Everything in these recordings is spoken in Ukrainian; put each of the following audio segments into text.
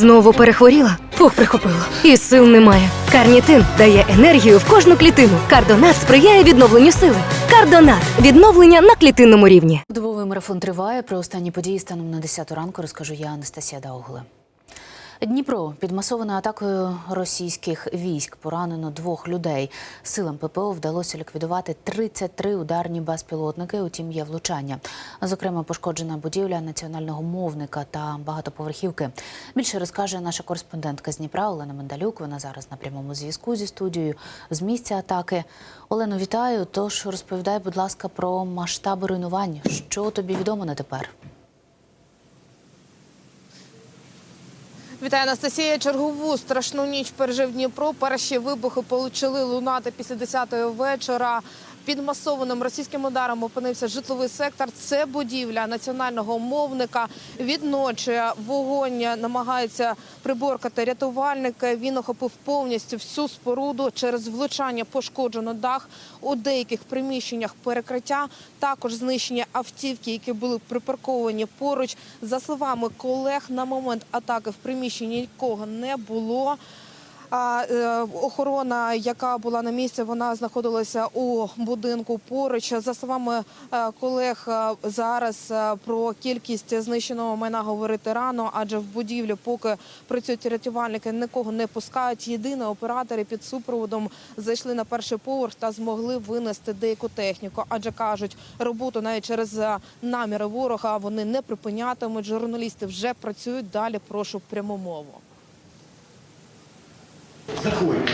Знову перехворіла? Фух, прихопило. І сил немає. Карнітин дає енергію в кожну клітину. Кардонат сприяє відновленню сили. Кардонат відновлення на клітинному рівні. Добовий марафон триває. Про останні події станом на 10 ранку розкажу я, Анастасія Даугле. Дніпро під масованою атакою російських військ поранено двох людей. Силам ППО вдалося ліквідувати 33 ударні безпілотники. Утім, є влучання. Зокрема, пошкоджена будівля національного мовника та багатоповерхівки. Більше розкаже наша кореспондентка з Дніпра Олена Мендалюк. Вона зараз на прямому зв'язку зі студією з місця атаки. Олено, вітаю. Тож розповідай, будь ласка, про масштаби руйнувань. Що тобі відомо на тепер? Вітаю, Анастасія. Чергову страшну ніч пережив Дніпро. Перші вибухи почали лунати після 10-ї вечора. Під масованим російським ударом опинився житловий сектор. Це будівля національного мовника. Відночі вогонь намагається приборкати рятувальники. Він охопив повністю всю споруду через влучання пошкоджено дах у деяких приміщеннях перекриття. Також знищені автівки, які були припарковані поруч. За словами колег, на момент атаки в приміщенні нікого не було. А е, охорона, яка була на місці, вона знаходилася у будинку поруч. За словами е, колег, е, зараз про кількість знищеного майна говорити рано, адже в будівлі, поки працюють рятувальники, нікого не пускають. Єдине оператори під супроводом зайшли на перший поверх та змогли винести деяку техніку. Адже кажуть, роботу навіть через наміри ворога вони не припинятимуть. Журналісти вже працюють далі. Прошу пряму мову. Заходьте.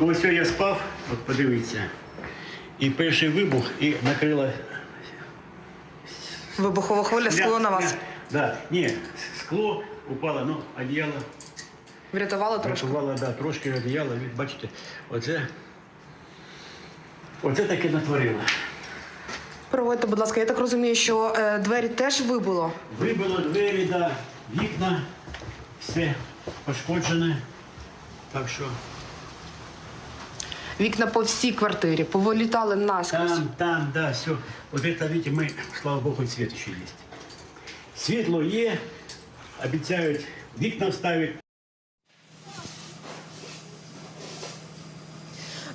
Ось я спав, от подивіться. І перший вибух, і накрила. Вибухова хвиля скло на вас. Да, ні, скло упало, ну, одіяло Врятувало трошки. рятувало, да, трошки одіяло. Бачите, оце, оце таке натворило. Проводьте, будь ласка, я так розумію, що е, двері теж вибило. Вибило двері, да, вікна, все пошкоджене. Так що Вікна по всій квартирі повилітали наскрізь. Там, там, да, все. Вот это, видите, ми, слава Богу, світ ще є. Світло є, обіцяють вікна вставити.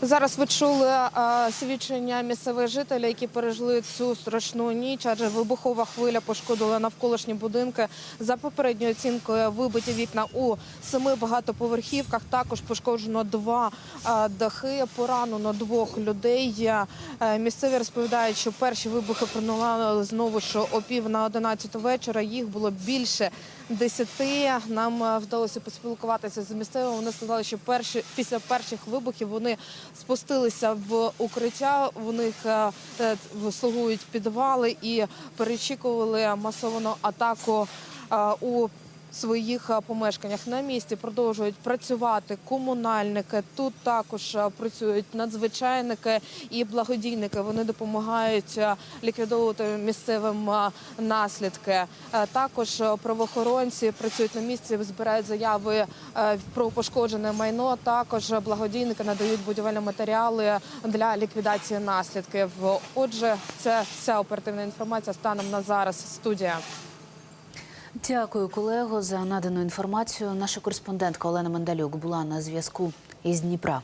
Зараз ви чули е, свідчення місцевих жителів, які пережили цю страшну ніч, адже вибухова хвиля пошкодила навколишні будинки. За попередньою оцінкою вибиті вікна у семи багатоповерхівках. Також пошкоджено два е, дахи, поранено двох людей. Е, Місцеві розповідають, що перші вибухи пролунали знову ж о пів на 11 вечора. Їх було більше десяти. Нам вдалося поспілкуватися з місцевими. Вони сказали, що перші після перших вибухів вони спустилися в укриття. В них е, е, слугують підвали і перечікували масовану атаку е, у своїх е, помешканнях на місці продовжують працювати комунальники. Тут також е, працюють надзвичайники і благодійники. Вони допомагають е, ліквідовувати місцевим наслідки. Також правоохоронці працюють на місці, збирають заяви про пошкоджене майно. Також благодійники надають будівельні матеріали для ліквідації наслідків. Отже, це вся оперативна інформація станом на зараз. Студія. Дякую, колего, за надану інформацію. Наша кореспондентка Олена Мендалюк була на зв'язку із Дніпра.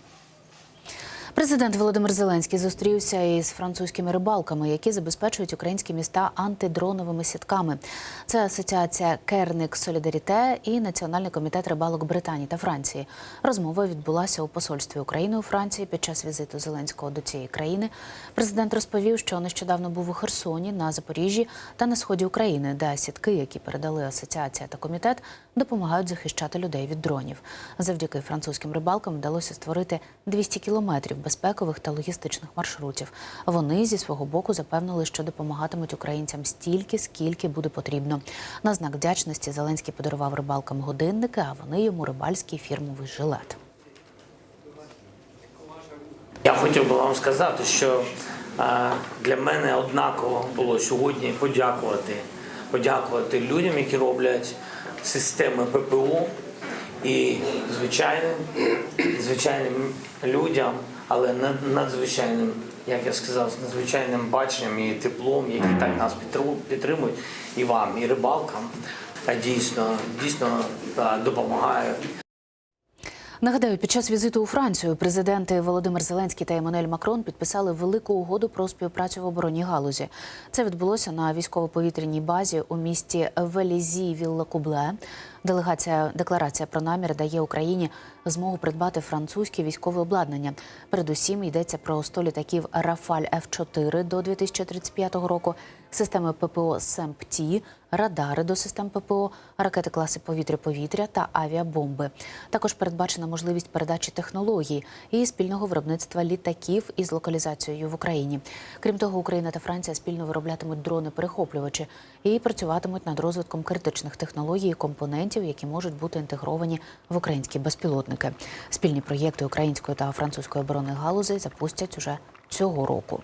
Президент Володимир Зеленський зустрівся із французькими рибалками, які забезпечують українські міста антидроновими сітками. Це асоціація Керник Солідаріте і Національний комітет рибалок Британії та Франції. Розмова відбулася у посольстві України у Франції під час візиту Зеленського до цієї країни. Президент розповів, що нещодавно був у Херсоні на Запоріжжі та на сході України, де сітки, які передали асоціація та комітет, допомагають захищати людей від дронів. Завдяки французьким рибалкам вдалося створити 200 кілометрів безпекових та логістичних маршрутів. Вони зі свого боку запевнили, що допомагатимуть українцям стільки, скільки буде потрібно. На знак вдячності Зеленський подарував рибалкам годинники, а вони йому рибальський фірмовий жилет. Я хотів би вам сказати, що е, для мене однаково було сьогодні подякувати, подякувати людям, які роблять системи ППО і звичайним, звичайним людям, але над- надзвичайним як я сказав, з надзвичайним баченням і теплом, які так нас підтримують, і вам, і рибалкам. А дійсно, дійсно допомагає. Нагадаю, під час візиту у Францію президенти Володимир Зеленський та Еммануель Макрон підписали велику угоду про співпрацю в оборонній галузі. Це відбулося на військово-повітряній базі у місті велізі вілла кубле Делегація декларація про намір дає Україні змогу придбати французьке військове обладнання. Передусім йдеться про 100 літаків Рафаль Ф-4 до 2035 року, системи ППО СЕМПТІ, радари до систем ППО, ракети класи повітря-повітря та авіабомби. Також передбачена можливість передачі технологій і спільного виробництва літаків із локалізацією в Україні. Крім того, Україна та Франція спільно вироблятимуть дрони-перехоплювачі і працюватимуть над розвитком критичних технологій і компонентів, які можуть бути інтегровані в українські безпілотники. Спільні проєкти української та французької оборонних галузей запустять уже цього року.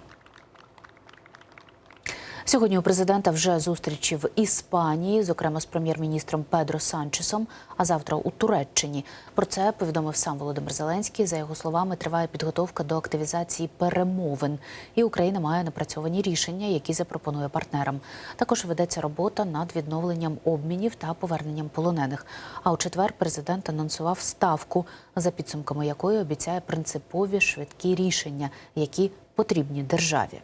Сьогодні у президента вже зустрічі в Іспанії, зокрема з прем'єр-міністром Педро Санчесом, а завтра у Туреччині. Про це повідомив сам Володимир Зеленський. За його словами, триває підготовка до активізації перемовин, і Україна має напрацьовані рішення, які запропонує партнерам. Також ведеться робота над відновленням обмінів та поверненням полонених. А у четвер президент анонсував ставку, за підсумками якої обіцяє принципові швидкі рішення, які потрібні державі.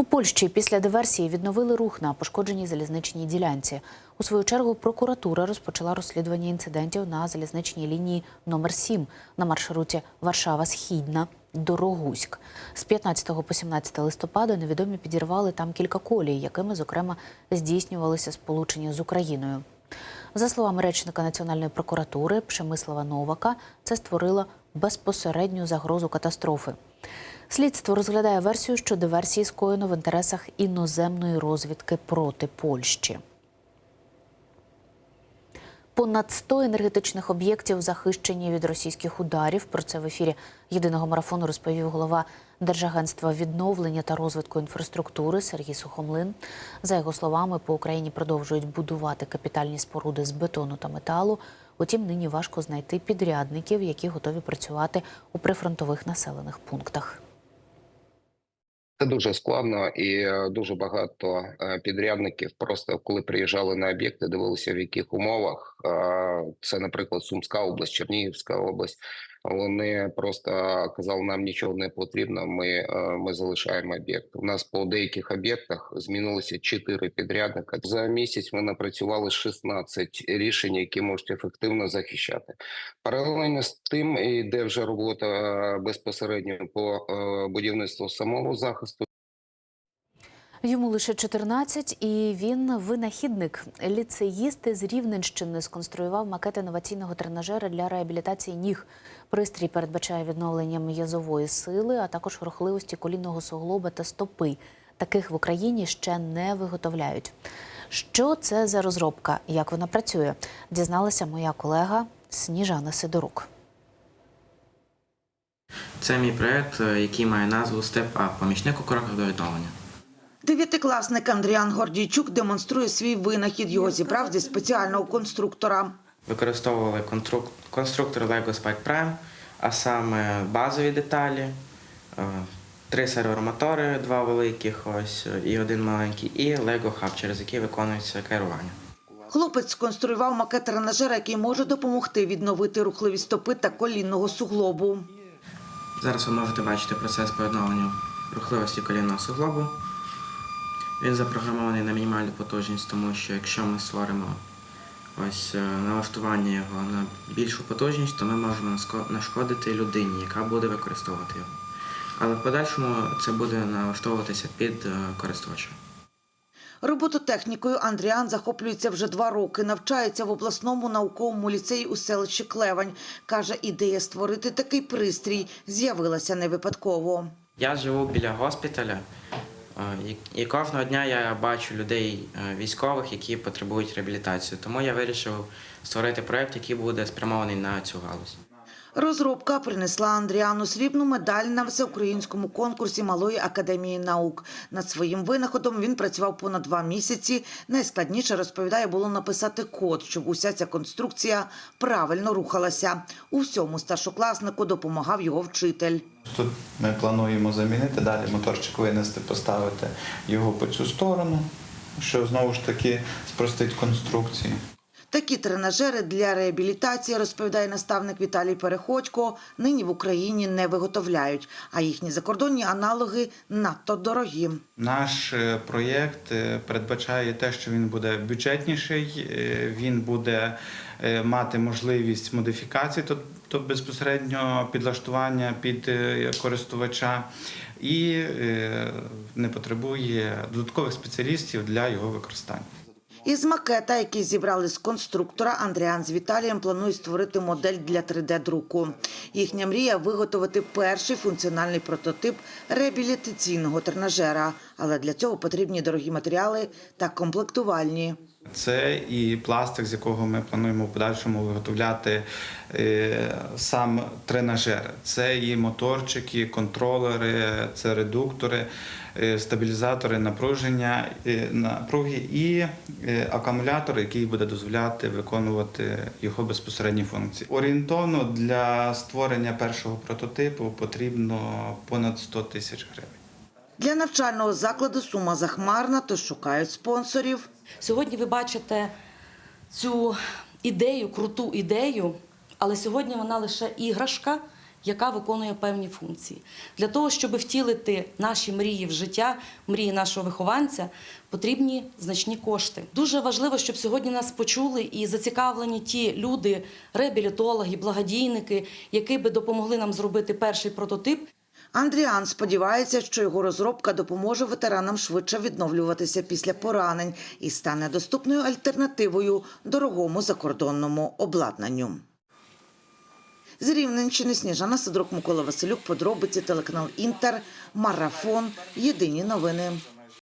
У Польщі після диверсії відновили рух на пошкодженій залізничній ділянці. У свою чергу прокуратура розпочала розслідування інцидентів на залізничній лінії номер 7 на маршруті Варшава-Східна. Дорогуськ з 15 по 17 листопада невідомі підірвали там кілька колій, якими зокрема здійснювалися сполучення з Україною. За словами речника Національної прокуратури Пшемислава Новака, це створило безпосередню загрозу катастрофи. Слідство розглядає версію, що диверсії скоєно в інтересах іноземної розвідки проти Польщі. Понад 100 енергетичних об'єктів захищені від російських ударів. Про це в ефірі єдиного марафону розповів голова Держагентства відновлення та розвитку інфраструктури Сергій Сухомлин. За його словами, по Україні продовжують будувати капітальні споруди з бетону та металу. Утім, нині важко знайти підрядників, які готові працювати у прифронтових населених пунктах. Це дуже складно і е, дуже багато е, підрядників. Просто коли приїжджали на об'єкти, дивилися в яких умовах. Це, наприклад, Сумська область, Чернігівська область. Вони просто казали, нам нічого не потрібно. Ми, е, ми залишаємо об'єкт. У нас по деяких об'єктах змінилося 4 підрядника. За місяць ми напрацювали 16 рішень, які можуть ефективно захищати. Паралельно з тим йде вже робота е, безпосередньо по е, будівництву самого захисту. Йому лише 14, і він винахідник. Ліцеїст з Рівненщини сконструював макет інноваційного тренажера для реабілітації ніг. Пристрій передбачає відновлення м'язової сили, а також рухливості колінного суглоба та стопи. Таких в Україні ще не виготовляють. Що це за розробка? Як вона працює? Дізналася моя колега Сніжана Сидорук. Це мій проект, е, який має назву Степ Ап помічник у кроках до відновлення. Дев'ятикласник Андріан Гордійчук демонструє свій винахід. Його зібрав зі спеціального конструктора. Використовували конструктор Lego Spike Prime, а саме базові деталі, е, три сервомотори, два великих, ось і один маленький, і Lego Hub, через який виконується керування. Хлопець сконструював макет тренажера, який може допомогти відновити рухливість стопи та колінного суглобу. Зараз ви можете бачити процес по відновленню рухливості колінного суглобу. Він запрограмований на мінімальну потужність, тому що якщо ми створимо ось е, налаштування його на більшу потужність, то ми можемо нашкодити людині, яка буде використовувати його. Але в подальшому це буде налаштовуватися під е, користувача. Робототехнікою Андріан захоплюється вже два роки. Навчається в обласному науковому ліцеї у селищі Клевань. Каже, ідея створити такий пристрій з'явилася не випадково. Я живу біля госпіталя, і- і кожного дня я бачу людей е, військових, які потребують реабілітації. Тому я вирішив створити проект, який буде спрямований на цю галузь. Розробка принесла Андріану срібну медаль на всеукраїнському конкурсі Малої академії наук. Над своїм винаходом він працював понад два місяці. Найскладніше розповідає було написати код, щоб уся ця конструкція правильно рухалася. У всьому старшокласнику допомагав його вчитель. Тут ми плануємо замінити, далі моторчик винести, поставити його по цю сторону, що знову ж таки спростить конструкцію. Такі тренажери для реабілітації, розповідає наставник Віталій Переходько, нині в Україні не виготовляють, а їхні закордонні аналоги надто дорогі. Наш е, проєкт е, передбачає те, що він буде бюджетніший, е, він буде мати можливість модифікації, тобто безпосередньо підлаштування під користувача, і не потребує додаткових спеціалістів для його використання. Із макета, який зібрали з конструктора, Андріан з Віталієм планують створити модель для 3D-друку. Їхня мрія виготовити перший функціональний прототип реабілітаційного тренажера. Але для цього потрібні дорогі матеріали та комплектувальні. Це і пластик, з якого ми плануємо в подальшому виготовляти е, сам тренажер. Це і моторчики, контролери, це редуктори, е, стабілізатори напруження, е, напруги і акумулятор, який буде дозволяти виконувати його безпосередні функції. Орієнтовно для створення першого прототипу потрібно понад 100 тисяч гривень. Для навчального закладу сума захмарна, тож шукають спонсорів. Сьогодні ви бачите цю ідею, круту ідею, але сьогодні вона лише іграшка, яка виконує певні функції. Для того, щоб втілити наші мрії в життя, мрії нашого вихованця, потрібні значні кошти. Дуже важливо, щоб сьогодні нас почули і зацікавлені ті люди, реабілітологи, благодійники, які би допомогли нам зробити перший прототип. Андріан сподівається, що його розробка допоможе ветеранам швидше відновлюватися після поранень і стане доступною альтернативою дорогому закордонному обладнанню. З Рівненщини Сніжана Сидрук Микола Василюк, подробиці телеканал Інтер, Марафон. Єдині новини.